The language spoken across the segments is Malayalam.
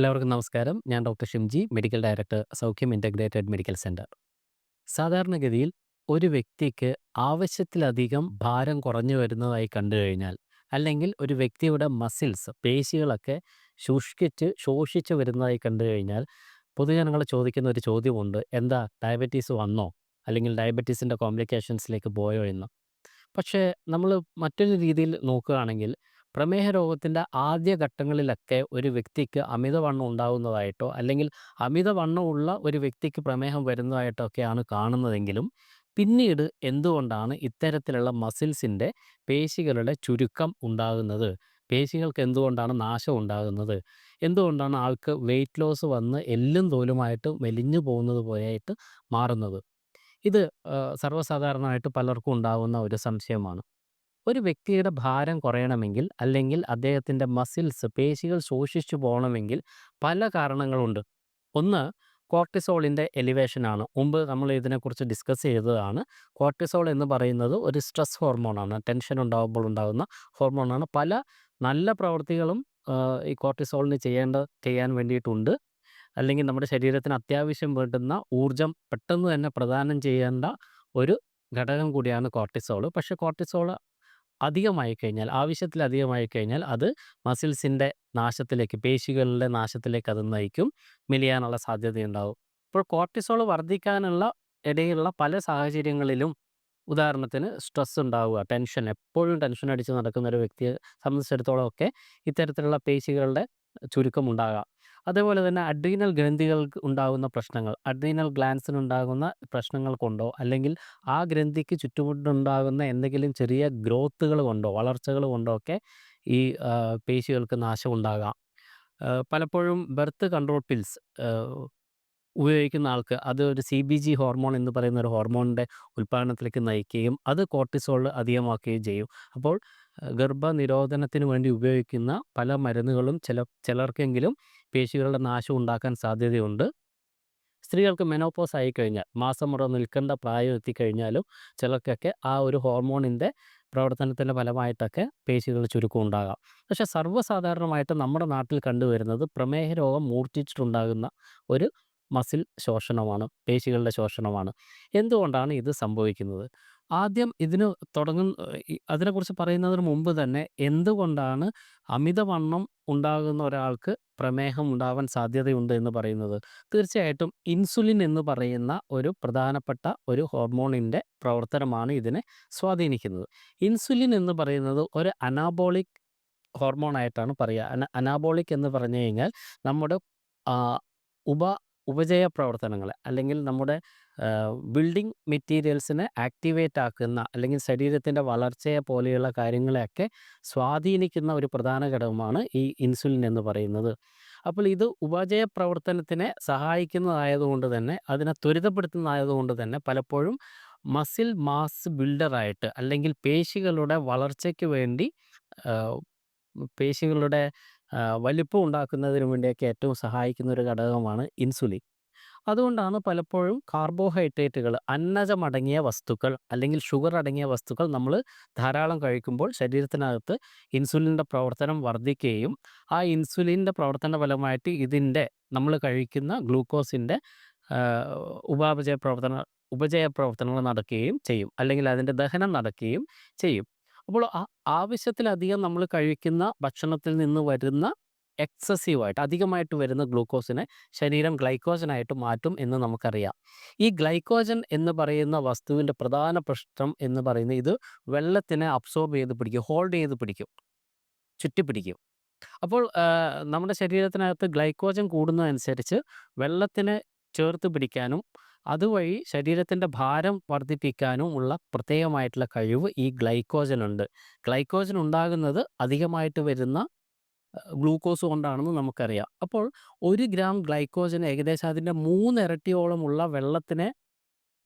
എല്ലാവർക്കും നമസ്കാരം. ഞാൻ doctor Shimji, medical director, Saukhyam integrated medical centre സാധാരണഗതിയിൽ ഒരു വ്യക്തിക്ക് ആവശ്യത്തിലധികം ഭാരം കുറഞ്ഞു വരുന്നതായി കണ്ടു കഴിഞ്ഞാൽ, അല്ലെങ്കിൽ ഒരു വ്യക്തിയുടെ മസിൽസ്, പേശികളൊക്കെ ശുഷ്കിച്ച്, ശോഷിച്ച് വരുന്നതായി കണ്ടു കഴിഞ്ഞാൽ, പൊതുജനങ്ങൾ ചോദിക്കുന്ന ഒരു ചോദ്യമുണ്ട്. "എന്താ ഡയബറ്റീസ് വന്നോ? അല്ലെങ്കിൽ ഡയബറ്റീസിന്റെ കോംപ്ലിക്കേഷൻസിലേക്ക് പോയോ?" എന്ന്. പക്ഷേ നമ്മൾ മറ്റൊരു രീതിയിൽ നോക്കുകയാണെങ്കിൽ, പ്രമേഹ രോഗത്തിന്റെ ആദ്യ ഘട്ടങ്ങളിലൊക്കെ ഒരു വ്യക്തിക്ക് അമിതവണ്ണം ഉണ്ടാകുന്നതായിട്ടോ, അല്ലെങ്കിൽ അമിതവണ്ണമുള്ള ഒരു വ്യക്തിക്ക് പ്രമേഹം വരുന്നതായിട്ടോ ഒക്കെയാണ് കാണുന്നതെങ്കിലും, പിന്നീട് എന്തുകൊണ്ടാണ് ഇത്തരത്തിലുള്ള മസിൽസിന്റെ പേശികളുടെ ചുരുക്കം ഉണ്ടാകുന്നത്? പേശികൾക്ക് എന്തുകൊണ്ടാണ് നാശം ഉണ്ടാകുന്നത്? എന്തുകൊണ്ടാണ് ആൾക്ക് വെയിറ്റ് ലോസ് വന്ന് എല്ലും തോലുമായിട്ട് മെലിഞ്ഞു പോകുന്നത് പോലെയായിട്ട് മാറുന്നത്? ഇത് സർവസാധാരണമായിട്ട് പലർക്കും ഉണ്ടാകുന്ന ഒരു സംശയമാണ്. ഒരു വ്യക്തിയുടെ ഭാരം കുറയണമെങ്കിൽ, അല്ലെങ്കിൽ അദ്ദേഹത്തിന്റെ മസിൽസ്, പേശികൾ ശോഷിച്ചു പോകണമെങ്കിൽ പല കാരണങ്ങളുണ്ട്. ഒന്ന് കോർട്ടിസോളിന്റെ എലിവേഷൻ ആണ്. മുമ്പ് നമ്മൾ ഇതിനെക്കുറിച്ച് ഡിസ്കസ് ചെയ്തതാണ്. കോർട്ടിസോൾ എന്ന് പറയുന്നത് ഒരു സ്ട്രെസ് ഹോർമോണാണ്. ടെൻഷൻ ഉണ്ടാകുമ്പോൾ ഉണ്ടാകുന്ന ഹോർമോണാണ്. പല നല്ല പ്രവൃത്തികളും ഈ കോർട്ടിസോളിന് ചെയ്യേണ്ട ചെയ്യാൻ വേണ്ടിയിട്ടുണ്ട്. അല്ലെങ്കിൽ നമ്മുടെ ശരീരത്തിന് അത്യാവശ്യം വേണ്ടുന്ന ഊർജം പെട്ടെന്ന് തന്നെ പ്രദാനം ചെയ്യേണ്ട ഒരു ഘടകം കൂടിയാണ് കോർട്ടിസോൾ. പക്ഷേ കോർട്ടിസോൾ അധികമായി കഴിഞ്ഞാൽ, ആവശ്യത്തിലധികമായി കഴിഞ്ഞാൽ അത് മസിൽസിന്റെ നാശത്തിലേക്ക്, പേശികളുടെ നാശത്തിലേക്ക് അത് നയിക്കും. മെലിയാനുള്ള സാധ്യതയുണ്ടാവും. അപ്പോൾ കോർട്ടിസോൾ വർദ്ധിക്കാനുള്ള ഇടയിലുള്ള പല സാഹചര്യങ്ങളിലും ഉദാഹരണത്തിന് സ്ട്രെസ് ഉണ്ടാവുക, ടെൻഷൻ എപ്പോഴും ടെൻഷൻ അടിച്ച് നടക്കുന്ന ഒരു വ്യക്തിയെ സംബന്ധിച്ചിടത്തോളം ഒക്കെ ഇത്തരത്തിലുള്ള പേശികളുടെ ചുരുക്കം ഉണ്ടാകാം. അതേപോലെ തന്നെ അഡ്രീനൽ ഗ്രന്ഥികൾക്ക് ഉണ്ടാകുന്ന പ്രശ്നങ്ങൾ, അഡ്രീനൽ ഗ്ലാൻസിനുണ്ടാകുന്ന പ്രശ്നങ്ങൾ കൊണ്ടോ, അല്ലെങ്കിൽ ആ ഗ്രന്ഥിക്ക് ചുറ്റുമുട്ടുണ്ടാകുന്ന എന്തെങ്കിലും ചെറിയ ഗ്രോത്തുകൾ കൊണ്ടോ, വളർച്ചകൾ കൊണ്ടോ ഒക്കെ ഈ പേശികൾക്ക് നാശമുണ്ടാകാം. പലപ്പോഴും ബർത്ത് കൺട്രോൾ പിൽസ് ഉപയോഗിക്കുന്ന ആൾക്ക് അത് ഒരു സി ബി ജി ഹോർമോൺ എന്ന് പറയുന്ന ഒരു ഹോർമോണിന്റെ ഉൽപ്പാദനത്തിലേക്ക് നയിക്കുകയും അത് കോർട്ടിസോൾ അധികമാക്കുകയും ചെയ്യും. അപ്പോൾ ഗർഭനിരോധനത്തിന് വേണ്ടി ഉപയോഗിക്കുന്ന പല മരുന്നുകളും ചില ചിലർക്കെങ്കിലും പേശികളുടെ നാശം ഉണ്ടാക്കാൻ സാധ്യതയുണ്ട്. സ്ത്രീകൾക്ക് മെനോപ്പോസ് ആയിക്കഴിഞ്ഞാൽ, മാസമുറ നിൽക്കേണ്ട പ്രായം എത്തിക്കഴിഞ്ഞാലും ചിലർക്കൊക്കെ ആ ഒരു ഹോർമോണിന്റെ പ്രവർത്തനത്തിന്റെ ഫലമായിട്ടൊക്കെ പേശികൾ ചുരുക്കം ഉണ്ടാകാം. പക്ഷേ സർവസാധാരണമായിട്ട് നമ്മുടെ നാട്ടിൽ കണ്ടുവരുന്നത് പ്രമേഹ രോഗം മൂർച്ഛിച്ചിട്ടുണ്ടാകുന്ന ഒരു മസിൽ ശോഷണമാണ്, പേശികളുടെ ശോഷണമാണ്. എന്തുകൊണ്ടാണ് ഇത് സംഭവിക്കുന്നത്? ആദ്യം ഇതിന് തുടങ്ങുന്ന അതിനെക്കുറിച്ച് പറയുന്നതിന് മുമ്പ് തന്നെ എന്തുകൊണ്ടാണ് അമിതവണ്ണം ഉണ്ടാകുന്ന ഒരാൾക്ക് പ്രമേഹം ഉണ്ടാവാൻ സാധ്യതയുണ്ട് എന്ന് പറയുന്നത്? തീർച്ചയായിട്ടും ഇൻസുലിൻ എന്ന് പറയുന്ന ഒരു പ്രധാനപ്പെട്ട ഒരു ഹോർമോണിന്റെ പ്രവർത്തനമാണ് ഇതിനെ സ്വാധീനിക്കുന്നത്. ഇൻസുലിൻ എന്ന് പറയുന്നത് ഒരു അനാബോളിക് ഹോർമോണായിട്ടാണ് പറയുക. അന അനാബോളിക് എന്ന് പറഞ്ഞു കഴിഞ്ഞാൽ നമ്മുടെ ഉപ ഉപജയ പ്രവർത്തനങ്ങളെ, അല്ലെങ്കിൽ നമ്മുടെ ബിൽഡിംഗ് മെറ്റീരിയൽസിനെ ആക്ടിവേറ്റ് ആക്കുന്ന, അല്ലെങ്കിൽ ശരീരത്തിന്റെ വളർച്ചയെ പോലെയുള്ള കാര്യങ്ങളെയൊക്കെ സ്വാധീനിക്കുന്ന ഒരു പ്രധാന ഘടകമാണ് ഈ ഇൻസുലിൻ എന്ന് പറയുന്നത്. അപ്പോൾ ഇത് ഉപജയ പ്രവർത്തനത്തിനെ സഹായിക്കുന്നതായതുകൊണ്ട് തന്നെ, അതിനെ ത്വരിതപ്പെടുത്തുന്നതായതുകൊണ്ട് തന്നെ പലപ്പോഴും മസിൽ മാസ് ബിൽഡറായിട്ട്, അല്ലെങ്കിൽ പേശികളുടെ വളർച്ചയ്ക്ക് വേണ്ടി പേശികളുടെ വലിപ്പം ഉണ്ടാക്കുന്നതിന് വേണ്ടിയൊക്കെ ഏറ്റവും സഹായിക്കുന്ന ഒരു ഘടകമാണ് ഇൻസുലിൻ. അതുകൊണ്ടാണ് പലപ്പോഴും കാർബോഹൈഡ്രേറ്റുകൾ, അന്നജമടങ്ങിയ വസ്തുക്കൾ, അല്ലെങ്കിൽ ഷുഗർ അടങ്ങിയ വസ്തുക്കൾ നമ്മൾ ധാരാളം കഴിക്കുമ്പോൾ ശരീരത്തിനകത്ത് ഇൻസുലിന്റെ പ്രവർത്തനം വർദ്ധിക്കുകയും, ആ ഇൻസുലിന്റെ പ്രവർത്തന ഫലമായിട്ട് ഇതിന്റെ നമ്മൾ കഴിക്കുന്ന ഗ്ലൂക്കോസിന്റെ ഉപാപചയ പ്രവർത്തന ഉപചയ പ്രവർത്തനങ്ങൾ നടക്കുകയും ചെയ്യും. അല്ലെങ്കിൽ അതിന്റെ ദഹനം നടക്കുകയും ചെയ്യും. അപ്പോൾ ആവശ്യത്തിലധികം നമ്മൾ കഴിക്കുന്ന ഭക്ഷണത്തിൽ നിന്ന് വരുന്ന എക്സസീവായിട്ട്, അധികമായിട്ട് വരുന്ന ഗ്ലൂക്കോസിനെ ശരീരം ഗ്ലൈക്കോജനായിട്ട് മാറ്റും എന്ന് നമുക്കറിയാം. ഈ ഗ്ലൈക്കോജൻ എന്ന് പറയുന്ന വസ്തുവിന്റെ പ്രധാന പ്രശ്നം എന്ന് പറയുന്നത് ഇത് വെള്ളത്തിനെ അബ്സോർബ് ചെയ്ത് പിടിക്കും, ഹോൾഡ് ചെയ്ത് പിടിക്കും, ചുറ്റിപ്പിടിക്കും. അപ്പോൾ നമ്മുടെ ശരീരത്തിനകത്ത് ഗ്ലൈക്കോജൻ കൂടുന്നതനുസരിച്ച് വെള്ളത്തിനെ ചേർത്ത് പിടിക്കാനും, അതുവഴി ശരീരത്തിന്റെ ഭാരം വർദ്ധിപ്പിക്കാനും ഉള്ള പ്രത്യേകമായിട്ടുള്ള കഴിവ് ഈ ഗ്ലൈക്കോജനുണ്ട്. ഗ്ലൈക്കോജൻ ഉണ്ടാകുന്നത് അധികമായിട്ട് വരുന്ന ഗ്ലൂക്കോസ് കൊണ്ടാണെന്ന് നമുക്കറിയാം. അപ്പോൾ ഒരു ഗ്രാം ഗ്ലൈക്കോജന് ഏകദേശം അതിന്റെ 3 ഇരട്ടിയോളമുള്ള വെള്ളത്തിനെ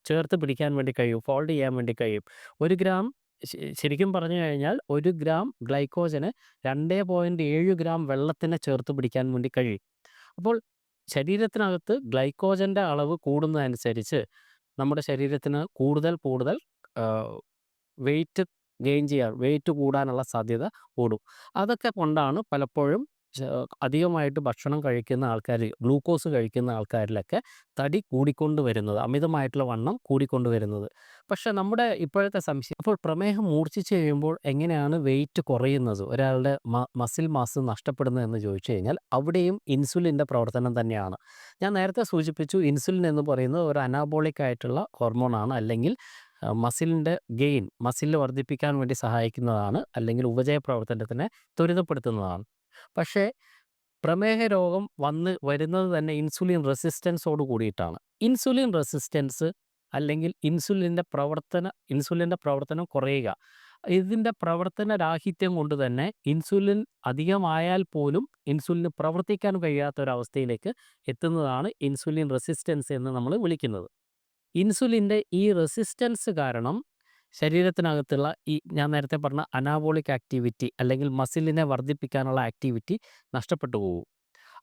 ചേർത്ത് പിടിക്കാൻ വേണ്ടി കഴിയും, ഫോൾഡ് ചെയ്യാൻ വേണ്ടി കഴിയും. ഒരു ഗ്രാം ശരിക്കും പറഞ്ഞു കഴിഞ്ഞാൽ ഒരു ഗ്രാം ഗ്ലൈക്കോജന് 2.7 ഗ്രാം വെള്ളത്തിനെ ചേർത്ത് പിടിക്കാൻ വേണ്ടി കഴിയും. അപ്പോൾ ശരീരത്തിനകത്ത് ഗ്ലൈക്കോജന്റെ അളവ് കൂടുന്നതനുസരിച്ച് നമ്മുടെ ശരീരത്തിന് കൂടുതൽ കൂടുതൽ വെയിറ്റ് ഗെയിൻ ചെയ്യാൻ, വെയിറ്റ് കൂടാനുള്ള സാധ്യത കൂടും. അതൊക്കെ കൊണ്ടാണ് പലപ്പോഴും അധികമായിട്ട് ഭക്ഷണം കഴിക്കുന്ന ആൾക്കാർ ഗ്ലൂക്കോസ് കഴിക്കുന്ന ആൾക്കാരിലൊക്കെ തടി കൂടിക്കൊണ്ട് വരുന്നത് അമിതമായിട്ടുള്ള വണ്ണം കൂടിക്കൊണ്ട് വരുന്നത്. പക്ഷെ നമ്മുടെ ഇപ്പോഴത്തെ സംശയം അപ്പോൾ പ്രമേഹം മൂർച്ഛിച്ച് കഴിയുമ്പോൾ എങ്ങനെയാണ് വെയിറ്റ് കുറയുന്നത്? ഒരാളുടെ മസിൽ മാസ് നഷ്ടപ്പെടുന്നതെന്ന് ചോദിച്ചു കഴിഞ്ഞാൽ അവിടെയും ഇൻസുലിന്റെ പ്രവർത്തനം തന്നെയാണ്. ഞാൻ നേരത്തെ സൂചിപ്പിച്ചു ഇൻസുലിൻ എന്ന് പറയുന്നത് ഒരു അനാബോളിക് ആയിട്ടുള്ള ഹോർമോണാണ്. അല്ലെങ്കിൽ മസിലിന്റെ ഗെയിൻ മസിൽ വർദ്ധിപ്പിക്കാൻ വേണ്ടി സഹായിക്കുന്നതാണ്. അല്ലെങ്കിൽ ഉപജയ പ്രവർത്തനത്തിനെ ത്വരിതപ്പെടുത്തുന്നതാണ്. പക്ഷേ പ്രമേഹ രോഗം വന്ന് വരുന്നത് തന്നെ ഇൻസുലിൻ റെസിസ്റ്റൻസോട് കൂടിയിട്ടാണ്. ഇൻസുലിൻ റെസിസ്റ്റൻസ് അല്ലെങ്കിൽ ഇൻസുലിന്റെ പ്രവർത്തന ഇൻസുലിന്റെ പ്രവർത്തനം കുറയുക. ഇതിന്റെ പ്രവർത്തന രാഹിത്യം കൊണ്ട് തന്നെ ഇൻസുലിൻ അധികമായാൽ പോലും ഇൻസുലിന് പ്രവർത്തിക്കാൻ കഴിയാത്ത ഒരവസ്ഥയിലേക്ക് എത്തുന്നതാണ് ഇൻസുലിൻ റെസിസ്റ്റൻസ് എന്ന് നമ്മൾ വിളിക്കുന്നത്. ഇൻസുലിന്റെ ഈ റെസിസ്റ്റൻസ് കാരണം ശരീരത്തിനകത്തുള്ള ഈ ഞാൻ നേരത്തെ പറഞ്ഞ അനാബോളിക് ആക്ടിവിറ്റി അല്ലെങ്കിൽ മസിലിനെ വർദ്ധിപ്പിക്കാനുള്ള ആക്ടിവിറ്റി നഷ്ടപ്പെട്ടു പോകും.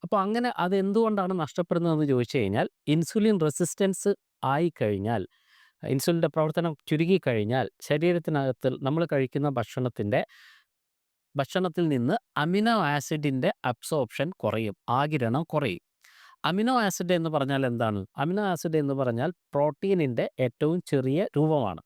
അപ്പോൾ അങ്ങനെ അത് അതെന്തുകൊണ്ടാണ് നഷ്ടപ്പെടുന്നതെന്ന് ചോദിച്ചു കഴിഞ്ഞാൽ ഇൻസുലിൻ റെസിസ്റ്റൻസ് ആയി ആയിക്കഴിഞ്ഞാൽ ഇൻസുലിന്റെ പ്രവർത്തനം ചുരുങ്ങിക്കഴിഞ്ഞാൽ ശരീരത്തിനകത്ത് നമ്മൾ കഴിക്കുന്ന ഭക്ഷണത്തിന്റെ ഭക്ഷണത്തിൽ നിന്ന് അമിനോ ആസിഡിന്റെ അബ്സോർപ്ഷൻ കുറയും. ആകിരണം കുറയും. അമിനോ ആസിഡ് എന്ന് പറഞ്ഞാൽ എന്താണ്? അമിനോ ആസിഡ് എന്ന് പറഞ്ഞാൽ പ്രോട്ടീനിന്റെ ഏറ്റവും ചെറിയ രൂപമാണ്.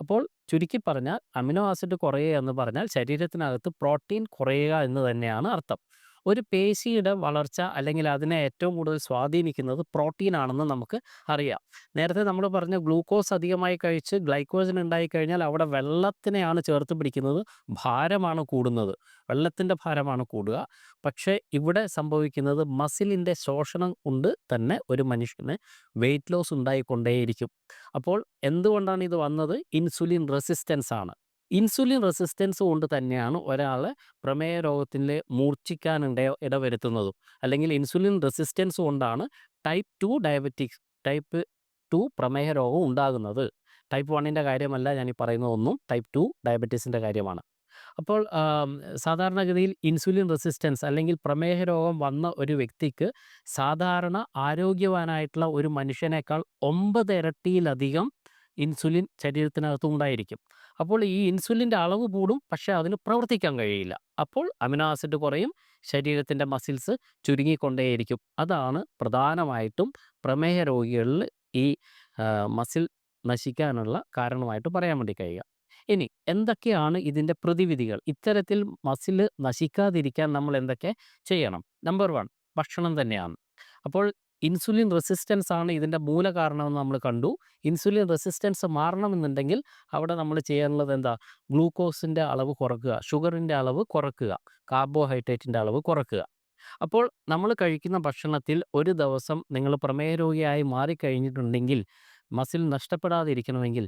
അപ്പോൾ ചുരുക്കി പറഞ്ഞാൽ അമിനോ ആസിഡ് കുറയുക എന്ന് പറഞ്ഞാൽ ശരീരത്തിനകത്ത് പ്രോട്ടീൻ കുറയുക എന്ന് തന്നെയാണ് അർത്ഥം. ഒരു പേശിയുടെ വളർച്ച അല്ലെങ്കിൽ അതിനെ ഏറ്റവും കൂടുതൽ സ്വാധീനിക്കുന്നത് പ്രോട്ടീൻ ആണെന്ന് നമുക്ക് അറിയാം. നേരത്തെ നമ്മൾ പറഞ്ഞ ഗ്ലൂക്കോസ് അധികമായി കഴിച്ച് ഗ്ലൈക്കോജൻ ഉണ്ടായി കഴിഞ്ഞാൽ അവിടെ വെള്ളത്തിനെയാണ് ചേർത്ത് പിടിക്കുന്നത്. ഭാരമാണ് കൂടുന്നത്. വെള്ളത്തിന്റെ ഭാരമാണ് കൂടുക. പക്ഷേ ഇവിടെ സംഭവിക്കുന്നത് മസിലിന്റെ ശോഷണം കൊണ്ട് തന്നെ ഒരു മനുഷ്യന് വെയിറ്റ് ലോസ് ഉണ്ടായിക്കൊണ്ടേയിരിക്കും. അപ്പോൾ എന്തുകൊണ്ടാണ് ഇത് വന്നത്? ഇൻസുലിൻ റെസിസ്റ്റൻസ് ആണ്. ഇൻസുലിൻ റെസിസ്റ്റൻസ് കൊണ്ട് തന്നെയാണ് ഒരാൾ പ്രമേയ രോഗത്തിൽ മൂർച്ഛിക്കാനിട ഇടവരുത്തുന്നതും. അല്ലെങ്കിൽ ഇൻസുലിൻ റെസിസ്റ്റൻസ് കൊണ്ടാണ് type two diabetics type two പ്രമേഹ രോഗം ഉണ്ടാകുന്നത്. ടൈപ്പ് വണ്ണിന്റെ കാര്യമല്ല ഞാനീ പറയുന്നതൊന്നും ടൈപ്പ് ടു ഡയബറ്റീസിന്റെ കാര്യമാണ്. അപ്പോൾ സാധാരണഗതിയിൽ ഇൻസുലിൻ റെസിസ്റ്റൻസ് അല്ലെങ്കിൽ പ്രമേഹ രോഗം വന്ന ഒരു വ്യക്തിക്ക് സാധാരണ ആരോഗ്യവാനായിട്ടുള്ള ഒരു മനുഷ്യനേക്കാൾ 9 ഇരട്ടിയിലധികം ഇൻസുലിൻ ശരീരത്തിനകത്ത് ഉണ്ടായിരിക്കും. അപ്പോൾ ഈ ഇൻസുലിന്റെ അളവ് കൂടും. പക്ഷേ അതിന് പ്രവർത്തിക്കാൻ കഴിയില്ല. അപ്പോൾ അമിനോ ആസിഡ് കുറയും. ശരീരത്തിന്റെ മസിൽസ് ചുരുങ്ങിക്കൊണ്ടേയിരിക്കും. അതാണ് പ്രധാനമായിട്ടും പ്രമേഹ രോഗികളിൽ ഈ മസിൽ നശിക്കാനുള്ള കാരണമായിട്ട് പറയാൻ വേണ്ടി കഴിയുക. ഇനി എന്തൊക്കെയാണ് ഇതിന്റെ പ്രതിവിധികൾ? ഇത്തരത്തിൽ മസിൽ നശിക്കാതിരിക്കാൻ നമ്മൾ എന്തൊക്കെ ചെയ്യണം? നമ്പർ വൺ ഭക്ഷണം തന്നെയാണ്. അപ്പോൾ ഇൻസുലിൻ റെസിസ്റ്റൻസ് ആണ് ഇതിന്റെ മൂലകാരണമെന്ന് നമ്മൾ കണ്ടു. ഇൻസുലിൻ റെസിസ്റ്റൻസ് മാറണമെന്നുണ്ടെങ്കിൽ അവിടെ നമ്മൾ ചെയ്യാനുള്ളത് എന്താ? ഗ്ലൂക്കോസിന്റെ അളവ് കുറക്കുക ഷുഗറിന്റെ അളവ് കുറക്കുക കാർബോഹൈഡ്രേറ്റിന്റെ അളവ് കുറക്കുക അപ്പോൾ നമ്മൾ കഴിക്കുന്ന ഭക്ഷണത്തിൽ ഒരു ദിവസം നിങ്ങൾ പ്രമേഹ രോഗിയായി മാറിക്കഴിഞ്ഞിട്ടുണ്ടെങ്കിൽ മസിൽ നഷ്ടപ്പെടാതിരിക്കണമെങ്കിൽ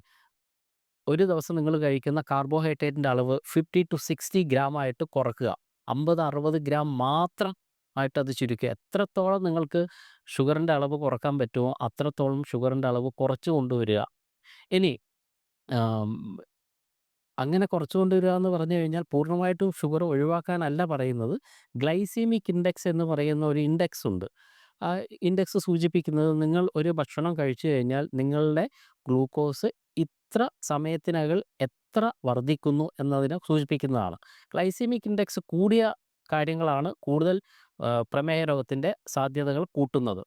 ഒരു ദിവസം നിങ്ങൾ കഴിക്കുന്ന കാർബോഹൈഡ്രേറ്റിന്റെ അളവ് 50-60 ഗ്രാം ആയിട്ട് കുറക്കുക അമ്പത് അറുപത് ഗ്രാം മാത്രം ആയിട്ട് അത് ചുരുക്കുക. എത്രത്തോളം നിങ്ങൾക്ക് ഷുഗറിന്റെ അളവ് കുറയ്ക്കാൻ പറ്റുമോ അത്രത്തോളം ഷുഗറിന്റെ അളവ് കുറച്ച് കൊണ്ടുവരിക. ഇനി അങ്ങനെ കുറച്ച് കൊണ്ടുവരിക എന്ന് പറഞ്ഞു കഴിഞ്ഞാൽ പൂർണമായിട്ടും ഷുഗർ ഒഴിവാക്കാനല്ല പറയുന്നത്. ഗ്ലൈസീമിക് ഇൻഡെക്സ് എന്ന് പറയുന്ന ഒരു ഇൻഡെക്സ് ഉണ്ട്. ആ ഇൻഡെക്സ് സൂചിപ്പിക്കുന്നത് നിങ്ങൾ ഒരു ഭക്ഷണം കഴിച്ചു കഴിഞ്ഞാൽ നിങ്ങളുടെ ഗ്ലൂക്കോസ് ഇത്ര സമയത്തിനകം എത്ര വർദ്ധിക്കുന്നു എന്നതിനെ സൂചിപ്പിക്കുന്നതാണ്. ഗ്ലൈസീമിക് ഇൻഡെക്സ് കൂടിയ കാര്യങ്ങളാണ് കൂടുതൽ പ്രമേഹ രോഗത്തിന്റെ സാധ്യതകൾ കൂട്ടുന്നത്.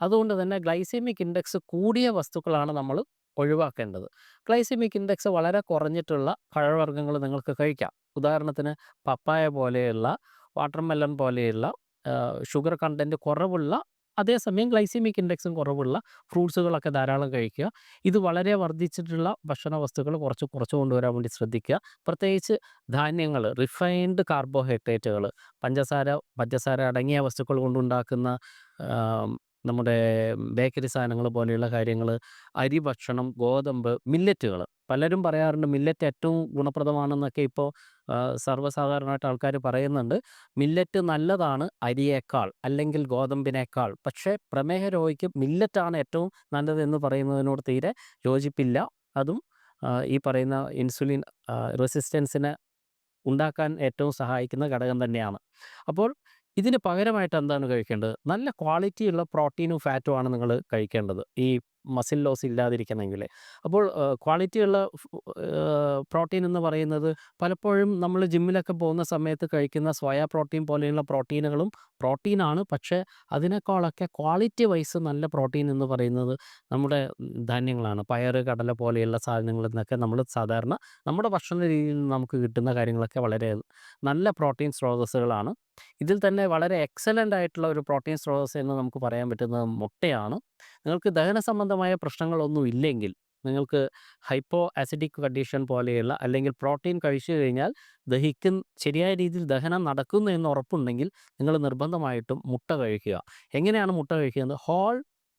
അതുകൊണ്ട് തന്നെ ഗ്ലൈസീമിക് ഇൻഡെക്സ് കൂടിയ വസ്തുക്കളാണ് നമ്മൾ ഒഴിവാക്കേണ്ടത്. ഗ്ലൈസീമിക് ഇൻഡെക്സ് വളരെ കുറഞ്ഞിട്ടുള്ള പഴവർഗങ്ങൾ നിങ്ങൾക്ക് കഴിക്കാം. ഉദാഹരണത്തിന് പപ്പായ പോലെയുള്ള വാട്ടർമെലൺ പോലെയുള്ള ഷുഗർ കണ്ടന്റ് കുറവുള്ള അതേസമയം ഗ്ലൈസീമിക് ഇൻഡെക്സും കുറവുള്ള ഫ്രൂട്ട്സുകളൊക്കെ ധാരാളം കഴിക്കുക. ഇത് വളരെ വർദ്ധിച്ചിട്ടുള്ള ഭക്ഷണ വസ്തുക്കൾ കുറച്ച് കുറച്ച് കൊണ്ടുവരാൻ വേണ്ടി ശ്രദ്ധിക്കുക. പ്രത്യേകിച്ച് ധാന്യങ്ങൾ റിഫൈൻഡ് കാർബോഹൈഡ്രേറ്റുകൾ പഞ്ചസാര പഞ്ചസാര അടങ്ങിയ വസ്തുക്കൾ കൊണ്ടുണ്ടാക്കുന്ന നമ്മുടെ ബേക്കറി സാധനങ്ങൾ പോലെയുള്ള കാര്യങ്ങൾ, അരി ഭക്ഷണം, ഗോതമ്പ്, മില്ലറ്റുകൾ പലരും പറയാറുണ്ട് മില്ലറ്റ് ഏറ്റവും ഗുണപ്രദമാണെന്നൊക്കെ ഇപ്പോൾ സർവസാധാരണമായിട്ട് ആൾക്കാർ പറയുന്നുണ്ട്. മില്ലറ്റ് നല്ലതാണ് അരിയേക്കാൾ അല്ലെങ്കിൽ ഗോതമ്പിനേക്കാൾ. പക്ഷേ പ്രമേഹ രോഗിക്ക് മില്ലറ്റാണ് ഏറ്റവും നല്ലതെന്ന് പറയുന്നതിനോട് തീരെ യോജിപ്പില്ല. അതും ഈ പറയുന്ന ഇൻസുലിൻ റെസിസ്റ്റൻസിനെ ഉണ്ടാക്കാൻ ഏറ്റവും സഹായിക്കുന്ന ഘടകം തന്നെയാണ്. അപ്പോൾ ഇതിന് പകരമായിട്ട് എന്താണ് കഴിക്കേണ്ടത്? നല്ല ക്വാളിറ്റിയുള്ള പ്രോട്ടീനും ഫാറ്റുമാണ് നിങ്ങൾ കഴിക്കേണ്ടത്. ഈ മസിൽ ലോസ് ഇല്ലാതിരിക്കണമെങ്കിൽ. അപ്പോൾ ക്വാളിറ്റിയുള്ള പ്രോട്ടീൻ എന്ന് പറയുന്നത് പലപ്പോഴും നമ്മൾ ജിമ്മിലൊക്കെ പോകുന്ന സമയത്ത് കഴിക്കുന്ന സ്വയ പ്രോട്ടീൻ പോലെയുള്ള പ്രോട്ടീനുകളും പ്രോട്ടീനാണ്. പക്ഷേ അതിനേക്കാളൊക്കെ ക്വാളിറ്റി വൈസ് നല്ല പ്രോട്ടീൻ എന്ന് പറയുന്നത് നമ്മുടെ ധാന്യങ്ങളാണ്. പയർ കടല പോലെയുള്ള സാധനങ്ങളിൽ നിന്നൊക്കെ നമ്മൾ സാധാരണ നമ്മുടെ ഭക്ഷണ രീതിയിൽ നമുക്ക് കിട്ടുന്ന കാര്യങ്ങളൊക്കെ വളരെ നല്ല പ്രോട്ടീൻ സ്രോതസ്സുകളാണ്. ഇതിൽ തന്നെ വളരെ എക്സലന്റ് ആയിട്ടുള്ള ഒരു പ്രോട്ടീൻ സ്രോതസ് എന്ന് നമുക്ക് പറയാൻ പറ്റുന്നത് മുട്ടയാണ്. നിങ്ങൾക്ക് ദഹന സംബന്ധമായ പ്രശ്നങ്ങളൊന്നും ഇല്ലെങ്കിൽ നിങ്ങൾക്ക് ഹൈപ്പോ ആസിഡിക് കണ്ടീഷൻ പോലെയുള്ള അല്ലെങ്കിൽ പ്രോട്ടീൻ കഴിച്ചു കഴിഞ്ഞാൽ ദഹിക്കുന്ന ശരിയായ രീതിയിൽ ദഹനം നടക്കുന്നു എന്ന് ഉറപ്പുണ്ടെങ്കിൽ നിങ്ങൾ നിർബന്ധമായിട്ടും മുട്ട കഴിക്കുക. എങ്ങനെയാണ് മുട്ട കഴിക്കുന്നത്? ഹോൾ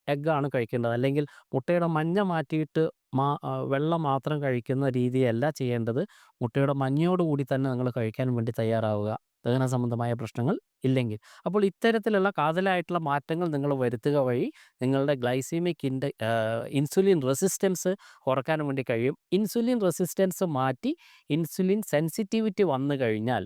എഗ്ഗാണ് കഴിക്കേണ്ടത്. അല്ലെങ്കിൽ മുട്ടയുടെ മഞ്ഞ മാറ്റിയിട്ട് മാ വെള്ളം മാത്രം കഴിക്കുന്ന രീതിയല്ല ചെയ്യേണ്ടത്. മുട്ടയുടെ മഞ്ഞയോടുകൂടി തന്നെ നിങ്ങൾ കഴിക്കാൻ വേണ്ടി തയ്യാറാവുക. ദഹന സംബന്ധമായ പ്രശ്നങ്ങൾ ഇല്ലെങ്കിൽ. അപ്പോൾ ഇത്തരത്തിലുള്ള കാതലായിട്ടുള്ള മാറ്റങ്ങൾ നിങ്ങൾ വരുത്തുക വഴി നിങ്ങളുടെ ഗ്ലൈസീമിക് ഇൻഡ ഇൻസുലിൻ റെസിസ്റ്റൻസ് കുറയ്ക്കാൻ വേണ്ടി കഴിയും. ഇൻസുലിൻ റെസിസ്റ്റൻസ് മാറ്റി ഇൻസുലിൻ സെൻസിറ്റിവിറ്റി വന്നു കഴിഞ്ഞാൽ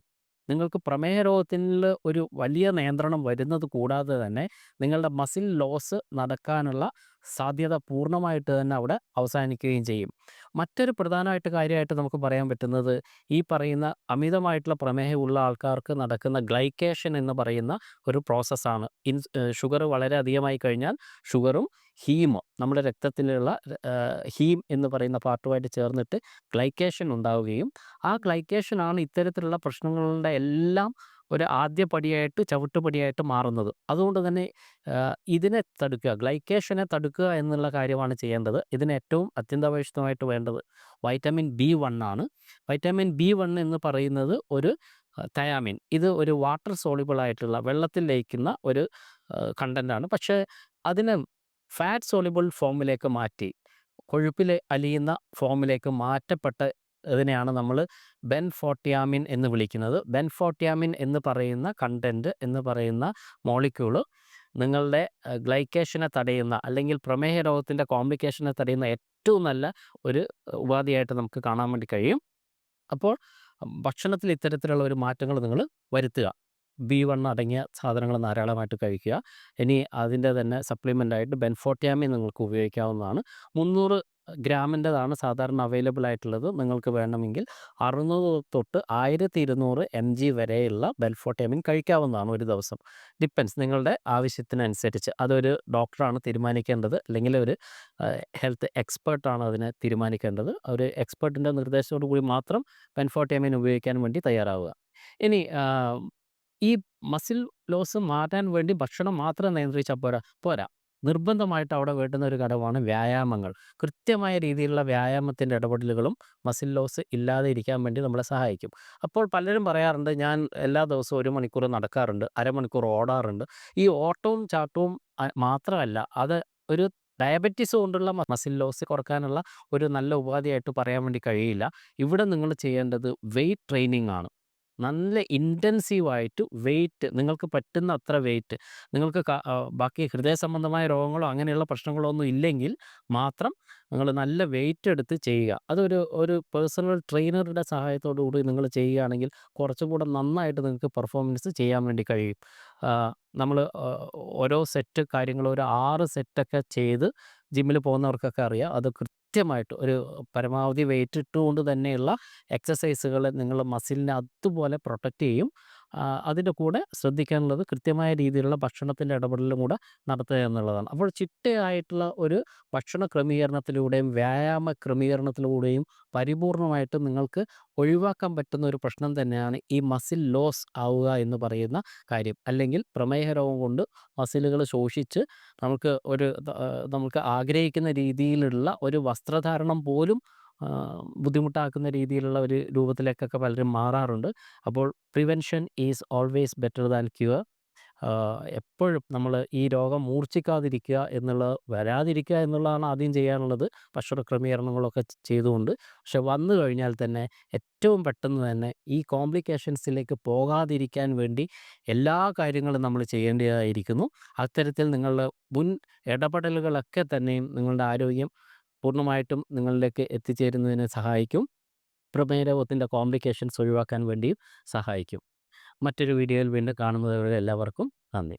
നിങ്ങൾക്ക് പ്രമേഹ രോഗത്തിൽ ഒരു വലിയ നിയന്ത്രണം വരുന്നത് കൂടാതെ തന്നെ നിങ്ങളുടെ മസിൽ ലോസ് നടക്കാനുള്ള സാധ്യത പൂർണമായിട്ട് തന്നെ അവിടെ അവസാനിക്കുകയും ചെയ്യും. മറ്റൊരു പ്രധാനമായിട്ട് കാര്യമായിട്ട് നമുക്ക് പറയാൻ പറ്റുന്നത് ഈ പറയുന്ന അമിതമായിട്ടുള്ള പ്രമേഹമുള്ള ആൾക്കാർക്ക് നടക്കുന്ന ഗ്ലൈക്കേഷൻ എന്ന് പറയുന്ന ഒരു പ്രോസസ്സാണ്. ഇൻ ഷുഗർ വളരെ അധികമായി കഴിഞ്ഞാൽ ഷുഗറും ഹീമ് നമ്മുടെ രക്തത്തിലുള്ള ഹീം എന്ന് പറയുന്ന പാർട്ടുമായിട്ട് ചേർന്നിട്ട് ഗ്ലൈക്കേഷൻ ഉണ്ടാവുകയും ആ ഗ്ലൈക്കേഷനാണ് ഇത്തരത്തിലുള്ള പ്രശ്നങ്ങളുടെ എല്ലാം ഒരു ആദ്യ പടിയായിട്ട് ചവിട്ടുപടിയായിട്ട് മാറുന്നത്. അതുകൊണ്ട് തന്നെ ഇതിനെ തടുക്കുക ഗ്ലൈക്കേഷനെ തടുക്കുക എന്നുള്ള കാര്യമാണ് ചെയ്യേണ്ടത്. ഇതിന് ഏറ്റവും അത്യന്താപേക്ഷിതമായിട്ട് വേണ്ടത് വൈറ്റമിൻ ബി വൺ ആണ്. വൈറ്റമിൻ ബി വൺ എന്ന് പറയുന്നത് ഒരു തയാമിൻ. ഇത് ഒരു വാട്ടർ സോളിബിൾ ആയിട്ടുള്ള വെള്ളത്തിൽ ലയിക്കുന്ന ഒരു കണ്ടന്റാണ് പക്ഷേ അതിനെ ഫാറ്റ് സോളിബിൾ ഫോമിലേക്ക് മാറ്റി കൊഴുപ്പിൽ അലിയുന്ന ഫോമിലേക്ക് മാറ്റപ്പെട്ട ഇതിനെയാണ് നമ്മൾ ബെൻഫോട്ടിയാമിൻ എന്ന് വിളിക്കുന്നത്. ബെൻഫോട്ടിയാമിൻ എന്ന് പറയുന്ന കണ്ടന്റ് എന്ന് പറയുന്ന മോളിക്യൂൾ നിങ്ങളുടെ ഗ്ലൈക്കേഷനെ തടയുന്ന അല്ലെങ്കിൽ പ്രമേഹ രോഗത്തിന്റെ കോംപ്ലിക്കേഷനെ തടയുന്ന ഏറ്റവും നല്ല ഒരു ഉപാധിയായിട്ട് നമുക്ക് കാണാൻ വേണ്ടി കഴിയും. അപ്പോൾ ഭക്ഷണത്തിൽ ഇത്തരത്തിലുള്ള ഒരു മാറ്റങ്ങൾ നിങ്ങൾ വരുത്തുക. ബി വൺ അടങ്ങിയ സാധനങ്ങൾ ധാരാളമായിട്ട് കഴിക്കുക. ഇനി അതിന്റെ തന്നെ സപ്ലിമെന്റായിട്ട് ബെൻഫോർട്ടിയാമി നിങ്ങൾക്ക് ഉപയോഗിക്കാവുന്നതാണ്. മുന്നൂറ് ഗ്രാമിന്റെതാണ് സാധാരണ അവൈലബിൾ ആയിട്ടുള്ളത് നിങ്ങൾക്ക് വേണമെങ്കിൽ അറുന്നൂറ് തൊട്ട് ആയിരത്തി ഇരുന്നൂറ് എം ജി വരെയുള്ള ബെൽഫോട്ടേമിൻ കഴിക്കാവുന്നതാണ് ഒരു ദിവസം. ഡിപ്പെൻസ് നിങ്ങളുടെ ആവശ്യത്തിനനുസരിച്ച്. അതൊരു ഡോക്ടറാണ് തീരുമാനിക്കേണ്ടത്. അല്ലെങ്കിൽ ഒരു ഹെൽത്ത് എക്സ്പേർട്ടാണ് അതിനെ തീരുമാനിക്കേണ്ടത്. ഒരു എക്സ്പേർട്ടിന്റെ നിർദ്ദേശത്തോടു കൂടി മാത്രം ബെൻഫോട്ടേമിൻ ഉപയോഗിക്കാൻ വേണ്ടി തയ്യാറാവുക. ഇനി ഈ മസിൽ ലോസ് മാറ്റാൻ വേണ്ടി ഭക്ഷണം മാത്രം നിയന്ത്രിച്ചാൽ പോരാ പോരാ. നിർബന്ധമായിട്ട് അവിടെ വേണ്ടുന്ന ഒരു ഘടകമാണ് വ്യായാമങ്ങൾ. കൃത്യമായ രീതിയിലുള്ള വ്യായാമത്തിന്റെ ഇടപെടലുകളും മസിൽ ലോസ് ഇല്ലാതെ ഇരിക്കാൻ വേണ്ടി നമ്മളെ സഹായിക്കും. അപ്പോൾ പലരും പറയാറുണ്ട് ഞാൻ എല്ലാ ദിവസവും ഒരു മണിക്കൂർ നടക്കാറുണ്ട് അരമണിക്കൂർ ഓടാറുണ്ട്. ഈ ഓട്ടവും ചാട്ടവും മാത്രമല്ല അത് ഒരു ഡയബറ്റീസ് കൊണ്ടുള്ള മസിൽ ലോസ് കുറക്കാനുള്ള ഒരു നല്ല ഉപാധിയായിട്ട് പറയാൻ വേണ്ടി കഴിയില്ല. ഇവിടെ നിങ്ങൾ ചെയ്യേണ്ടത് വെയിറ്റ് ട്രെയിനിങ് ആണ് നല്ല ഇന്റൻസീവായിട്ട് വെയിറ്റ് നിങ്ങൾക്ക് പറ്റുന്ന അത്ര വെയിറ്റ് നിങ്ങൾക്ക് ബാക്കി ഹൃദയ സംബന്ധമായ രോഗങ്ങളോ അങ്ങനെയുള്ള പ്രശ്നങ്ങളോ ഒന്നും ഇല്ലെങ്കിൽ മാത്രം നിങ്ങൾ നല്ല വെയിറ്റ് എടുത്ത് ചെയ്യുക. അതൊരു ഒരു പേഴ്സണൽ ട്രെയിനറുടെ സഹായത്തോടു കൂടി നിങ്ങൾ ചെയ്യുകയാണെങ്കിൽ കുറച്ചും കൂടെ നന്നായിട്ട് നിങ്ങൾക്ക് പെർഫോമൻസ് ചെയ്യാൻ വേണ്ടി കഴിയും. നമ്മൾ ഓരോ സെറ്റ് കാര്യങ്ങൾ ഒരു ആറ് സെറ്റൊക്കെ ചെയ്ത് ജിമ്മിൽ പോകുന്നവർക്കൊക്കെ അറിയാം. അത് കൃത്യമായിട്ട് ഒരു പരമാവധി വെയിറ്റ് ഇട്ടുകൊണ്ട് തന്നെയുള്ള എക്സസൈസുകൾ നിങ്ങൾ മസിലിനെ അതുപോലെ പ്രൊട്ടക്റ്റ് ചെയ്യും. അതിന്റെ കൂടെ ശ്രദ്ധിക്കാനുള്ളത് കൃത്യമായ രീതിയിലുള്ള ഭക്ഷണത്തിന്റെ ഇടപെടലും കൂടെ നടത്തുക എന്നുള്ളതാണ്. അപ്പോൾ ചിട്ടയായിട്ടുള്ള ഒരു ഭക്ഷണ ക്രമീകരണത്തിലൂടെയും വ്യായാമ ക്രമീകരണത്തിലൂടെയും പരിപൂർണമായിട്ട് നിങ്ങൾക്ക് ഒഴിവാക്കാൻ പറ്റുന്ന ഒരു പ്രശ്നം തന്നെയാണ് ഈ മസിൽ ലോസ് ആവുക എന്ന് പറയുന്ന കാര്യം. അല്ലെങ്കിൽ പ്രമേഹ രോഗം കൊണ്ട് മസിലുകൾ ശോഷിച്ച് നമുക്ക് ഒരു നമുക്ക് ആഗ്രഹിക്കുന്ന രീതിയിലുള്ള ഒരു വസ്ത്രധാരണം പോലും ബുദ്ധിമുട്ടാക്കുന്ന രീതിയിലുള്ള ഒരു രൂപത്തിലേക്കൊക്കെ പലരും മാറാറുണ്ട്. അപ്പോൾ prevention is always better than cure. എപ്പോഴും നമ്മൾ ഈ രോഗം മൂർച്ഛിക്കാതിരിക്കുക എന്നുള്ള വരാതിരിക്കുക എന്നുള്ളതാണ് ആദ്യം ചെയ്യാനുള്ളത്. ഭക്ഷണ ക്രമീകരണങ്ങളൊക്കെ ചെയ്തുകൊണ്ട്. പക്ഷെ വന്നു കഴിഞ്ഞാൽ തന്നെ ഏറ്റവും പെട്ടെന്ന് തന്നെ ഈ കോംപ്ലിക്കേഷൻസിലേക്ക് പോകാതിരിക്കാൻ വേണ്ടി എല്ലാ കാര്യങ്ങളും നമ്മൾ ചെയ്യേണ്ടതായിരിക്കുന്നു. അത്തരത്തിൽ നിങ്ങളുടെ മുൻ ഇടപെടലുകളൊക്കെ തന്നെയും നിങ്ങളുടെ ആരോഗ്യം പൂർണമായിട്ടും നിങ്ങളിലേക്ക് എത്തിച്ചേരുന്നതിന് സഹായിക്കും. പ്രമേയരോഗത്തിന്റെ കോംപ്ലിക്കേഷൻസ് ഒഴിവാക്കാൻ വേണ്ടിയും സഹായിക്കും. മറ്റൊരു വീഡിയോയിൽ വീണ്ടും കാണുന്നതുവരെ എല്ലാവർക്കും നന്ദി.